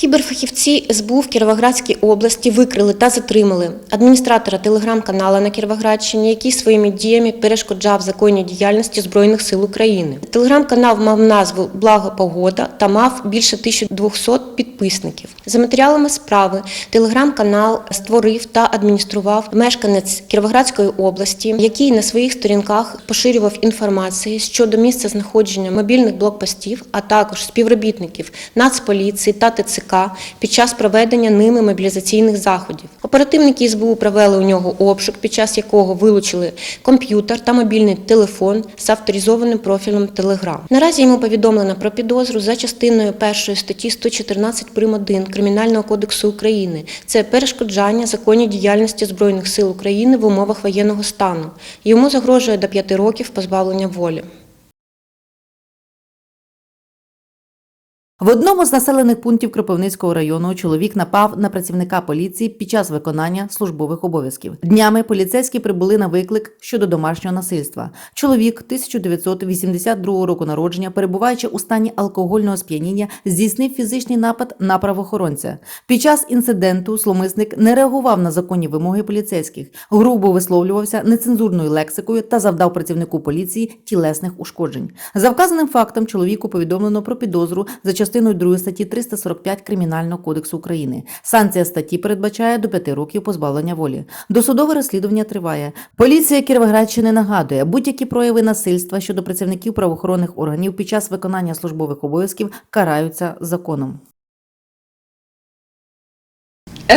Кіберфахівці СБУ в Кіровоградській області викрили та затримали адміністратора телеграм-канала на Кіровоградщині, який своїми діями перешкоджав законній діяльності Збройних сил України. Телеграм-канал мав назву Благо Погода та мав більше 1200 підписників. За матеріалами справи телеграм-канал створив та адміністрував мешканець Кіровоградської області, який на своїх сторінках поширював інформацію щодо місця знаходження мобільних блокпостів, а також співробітників Нацполіції та ТЦК під час проведення ними мобілізаційних заходів. Оперативники СБУ провели у нього обшук, під час якого вилучили комп'ютер та мобільний телефон з авторизованим профілем Telegram. Наразі йому повідомлено про підозру за частиною першої статті 114 прим. 1 Кримінального кодексу України. Це перешкоджання законній діяльності Збройних сил України в умовах воєнного стану. Йому загрожує до 5 років позбавлення волі. В одному з населених пунктів Кропивницького району чоловік напав на працівника поліції під час виконання службових обов'язків. Днями поліцейські прибули на виклик щодо домашнього насильства. Чоловік 1982 року народження, перебуваючи у стані алкогольного сп'яніння, здійснив фізичний напад на правоохоронця. Під час інциденту зловмисник не реагував на законні вимоги поліцейських, грубо висловлювався нецензурною лексикою та завдав працівнику поліції тілесних ушкоджень. За вказаним фактом чоловіку повідомлено про підозру за частиною 2 статті 345 Кримінального кодексу України. Санкція статті передбачає до 5 років позбавлення волі. Досудове розслідування триває. Поліція Кіровоградщини нагадує, будь-які прояви насильства щодо працівників правоохоронних органів під час виконання службових обов'язків караються законом.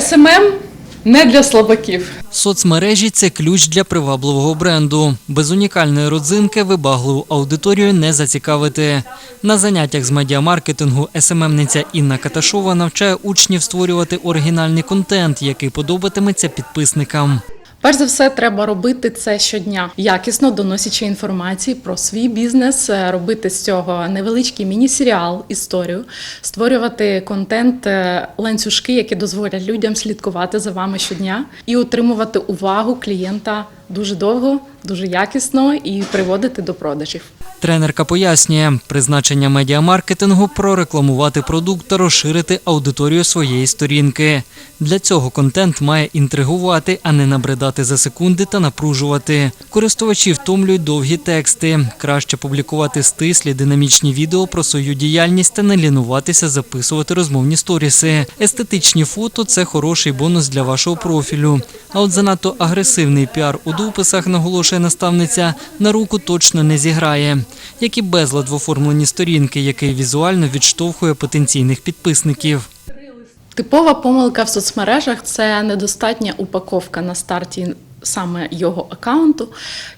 СММ не для слабаків. Соцмережі це ключ для привабливого бренду. Без унікальної родзинки вибагливу аудиторію не зацікавити. На заняттях з медіамаркетингу СММниця Інна Каташова навчає учнів створювати оригінальний контент, який подобатиметься підписникам. Перш за все, треба робити це щодня, якісно доносячи інформації про свій бізнес, е, робити з цього невеличкий міні-серіал, історію, створювати контент, е, ланцюжки, які дозволять людям слідкувати за вами щодня і утримувати увагу клієнта дуже довго, дуже якісно і приводити до продажів. Тренерка пояснює, призначення медіамаркетингу прорекламувати продукт та розширити аудиторію своєї сторінки. Для цього контент має інтригувати, а не набридати за секунди та напружувати. Користувачі втомлюють довгі тексти. Краще публікувати стислі динамічні відео про свою діяльність та не лінуватися записувати розмовні сторіси. Естетичні фото це хороший бонус для вашого профілю. А от занадто агресивний піар у дописах, наголошує наставниця, на руку точно не зіграє. Як і безлад в оформленні сторінки, який візуально відштовхує потенційних підписників. Типова помилка в соцмережах це недостатня упаковка на старті. Саме його аккаунту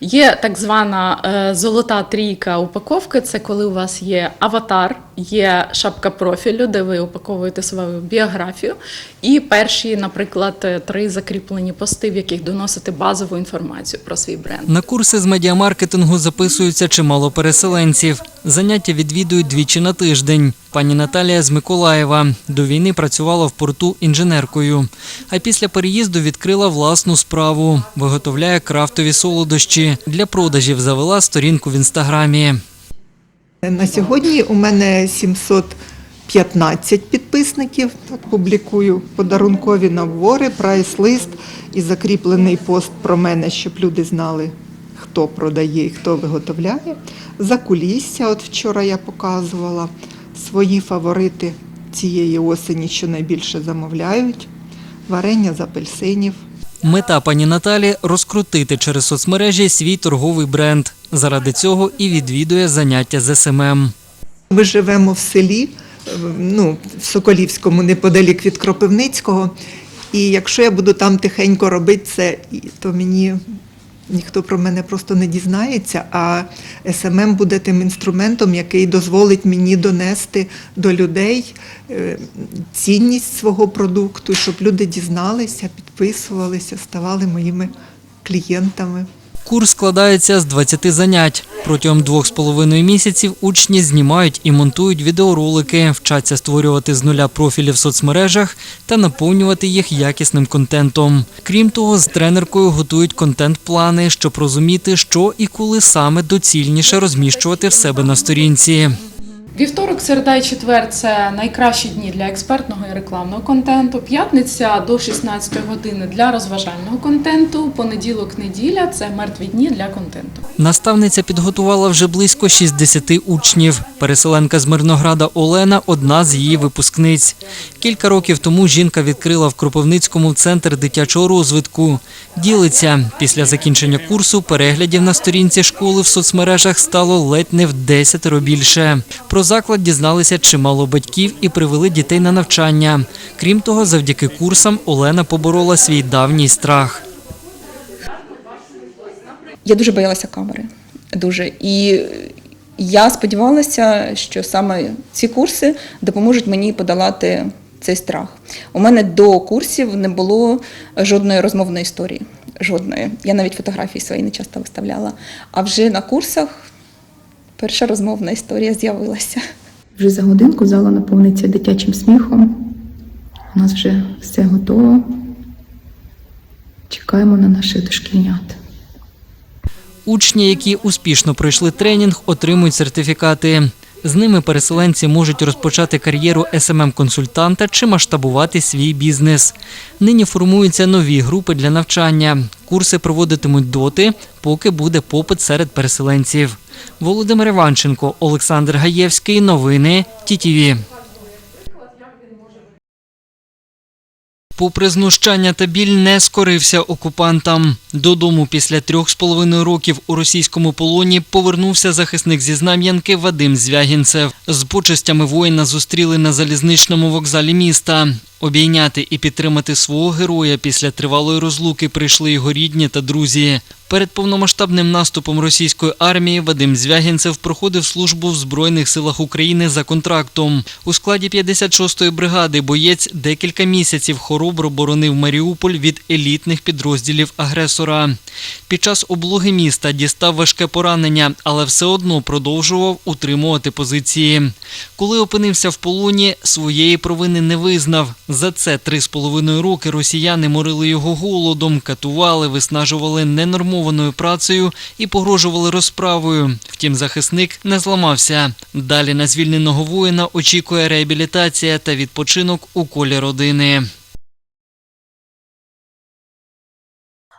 є так звана е, золота трійка упаковки. Це коли у вас є аватар, є шапка профілю, де ви упаковуєте свою біографію, і перші, наприклад, е, три закріплені пости, в яких доносите базову інформацію про свій бренд. На курси з медіамаркетингу записуються чимало переселенців. Заняття відвідують двічі на тиждень. Пані Наталія з Миколаєва до війни працювала в порту інженеркою, а після переїзду відкрила власну справу. Виготовляє крафтові солодощі. Для продажів завела сторінку в інстаграмі. На сьогодні у мене 715 підписників. Так, публікую подарункові набори, прайс-лист і закріплений пост про мене, щоб люди знали, хто продає і хто виготовляє. За кулісся, от вчора я показувала свої фаворити цієї осені, що найбільше замовляють. Варення з апельсинів. Мета пані Наталі розкрутити через соцмережі свій торговий бренд. Заради цього і відвідує заняття з СММ. Ми живемо в селі, ну, в Соколівському, неподалік від Кропивницького. І якщо я буду там тихенько робити це, то мені ніхто про мене просто не дізнається. А СММ буде тим інструментом, який дозволить мені донести до людей е, цінність свого продукту, щоб люди дізналися, підписувалися, ставали моїми клієнтами. Курс складається з 20 занять. Протягом двох з половиною місяців учні знімають і монтують відеоролики, вчаться створювати з нуля профілі в соцмережах та наповнювати їх якісним контентом. Крім того, з тренеркою готують контент-плани, щоб розуміти, що і коли саме доцільніше розміщувати в себе на сторінці. Вівторок, середа і четвер це найкращі дні для експертного і рекламного контенту. П'ятниця до 16 години для розважального контенту. Понеділок, неділя це мертві дні для контенту. Наставниця підготувала вже близько 60 учнів. Переселенка з Мирнограда Олена одна з її випускниць. Кілька років тому жінка відкрила в Кропивницькому центр дитячого розвитку. Ділиться, після закінчення курсу переглядів на сторінці школи в соцмережах стало ледь не в десятеро більше. Про заклад дізналися чимало батьків і привели дітей на навчання. Крім того, завдяки курсам Олена поборола свій давній страх. Я дуже боялася камери. Дуже. І я сподівалася, що саме ці курси допоможуть мені подолати цей страх. У мене до курсів не було жодної розмовної історії. Жодної. Я навіть фотографії свої не часто виставляла. А вже на курсах перша розмовна історія з'явилася. Вже за годинку зала наповниться дитячим сміхом. У нас вже все готово. Чекаємо на наших дошкільнят. Учні, які успішно пройшли тренінг, отримують сертифікати. З ними переселенці можуть розпочати кар'єру СММ-консультанта чи масштабувати свій бізнес. Нині формуються нові групи для навчання. Курси проводитимуть доти, поки буде попит серед переселенців. Володимир Іванченко, Олександр Гаєвський. Новини ТІТІВІ. Попри знущання та біль не скорився окупантам. Додому після трьох з половиною років у російському полоні повернувся захисник зі Знам'янки Вадим Звягінцев. З почестями воїна зустріли на залізничному вокзалі міста. Обійняти і підтримати свого героя після тривалої розлуки прийшли його рідні та друзі. Перед повномасштабним наступом російської армії Вадим Звягінцев проходив службу в Збройних силах України за контрактом. У складі 56-ї бригади боєць декілька місяців хоробро боронив Маріуполь від елітних підрозділів агресора. Під час облоги міста дістав важке поранення, але все одно продовжував утримувати позиції. Коли опинився в полоні, своєї провини не визнав. За це три з половиною роки росіяни морили його голодом, катували, виснажували ненормованою працею і погрожували розправою. Втім, захисник не зламався. Далі на звільненого воїна очікує реабілітація та відпочинок у колі родини.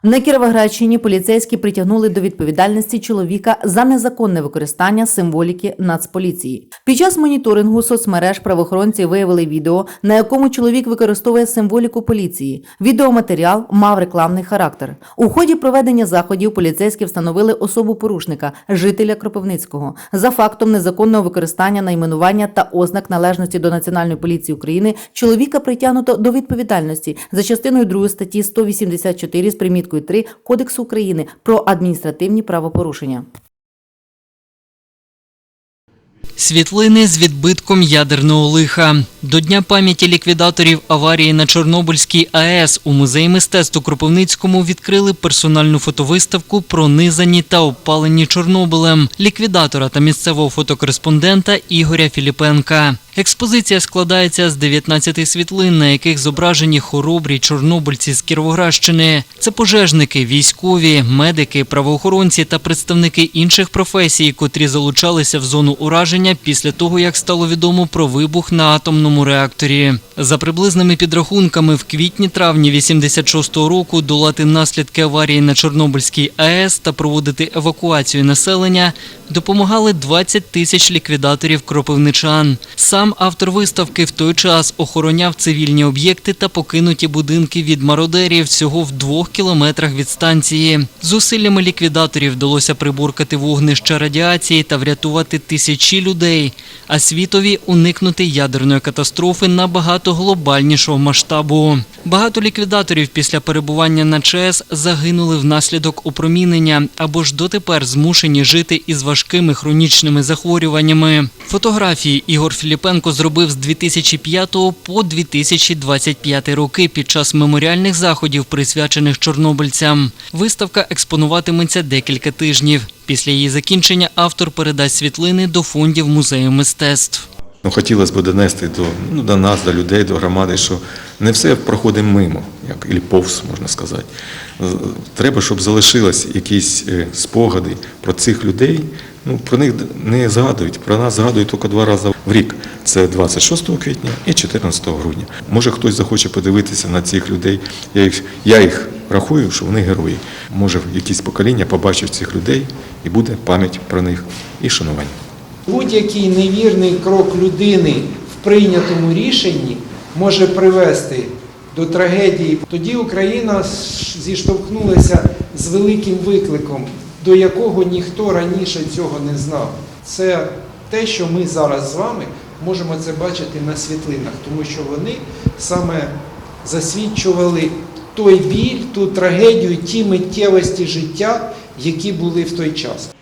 На Кіровоградщині поліцейські притягнули до відповідальності чоловіка за незаконне використання символіки Нацполіції. Під час моніторингу соцмереж правоохоронці виявили відео, на якому чоловік використовує символіку поліції. Відеоматеріал мав рекламний характер. У ході проведення заходів поліцейські встановили особу порушника, жителя Кропивницького, за фактом незаконного використання найменування та ознак належності до Національної поліції України. Чоловіка притягнуто до відповідальності за частиною 2 статті 184 з приміткою 3 Кодексу України про адміністративні правопорушення. Світлини з відбитком ядерного лиха. До Дня пам'яті ліквідаторів аварії на Чорнобильській АЕС у музеї мистецтв у Кропивницькому відкрили персональну фотовиставку пронизані та обпалені Чорнобилем ліквідатора та місцевого фотокореспондента Ігоря Філіпенка. Експозиція складається з 19 світлин, на яких зображені хоробрі чорнобильці з Кіровоградщини. Це пожежники, військові, медики, правоохоронці та представники інших професій, котрі залучалися в зону ураження після того, як стало відомо про вибух на атомному реакторі. За приблизними підрахунками, в квітні-травні 86-го року долати наслідки аварії на Чорнобильській АЕС та проводити евакуацію населення допомагали 20 тисяч ліквідаторів кропивничан. Сам автор виставки в той час охороняв цивільні об'єкти та покинуті будинки від мародерів всього в двох кілометрах від станції. Зусиллями ліквідаторів вдалося приборкати вогнище радіації та врятувати тисячі людей, а світові уникнути ядерної катастрофи набагато глобальнішого масштабу. Багато ліквідаторів після перебування на ЧАЕС загинули внаслідок опромінення або ж дотепер змушені жити із важкими хронічними захворюваннями. Фотографії Ігор Філіпенко зробив з 2005 по 2025 роки під час меморіальних заходів, присвячених чорнобильцям. Виставка експонуватиметься декілька тижнів. Після її закінчення автор передасть світлини до фондів музею мистецтв. Ну, хотілося б донести до, ну, до нас, до людей, до громади, що не все проходить мимо, як і повз, можна сказати. Треба, щоб залишились якісь е, спогади про цих людей, Ну, про них не згадують, про нас згадують тільки два рази в рік. Це 26 квітня і 14 грудня. Може хтось захоче подивитися на цих людей. Я їх, я їх рахую, що вони герої. Може, якісь покоління побачать цих людей і буде пам'ять про них і шанування. Будь-який невірний крок людини в прийнятому рішенні може привести до трагедії. Тоді Україна зіштовхнулася з великим викликом, до якого ніхто раніше цього не знав. Це те, що ми зараз з вами можемо це бачити на світлинах, тому що вони саме засвідчували той біль, ту трагедію, ті миттєвості життя, які були в той час.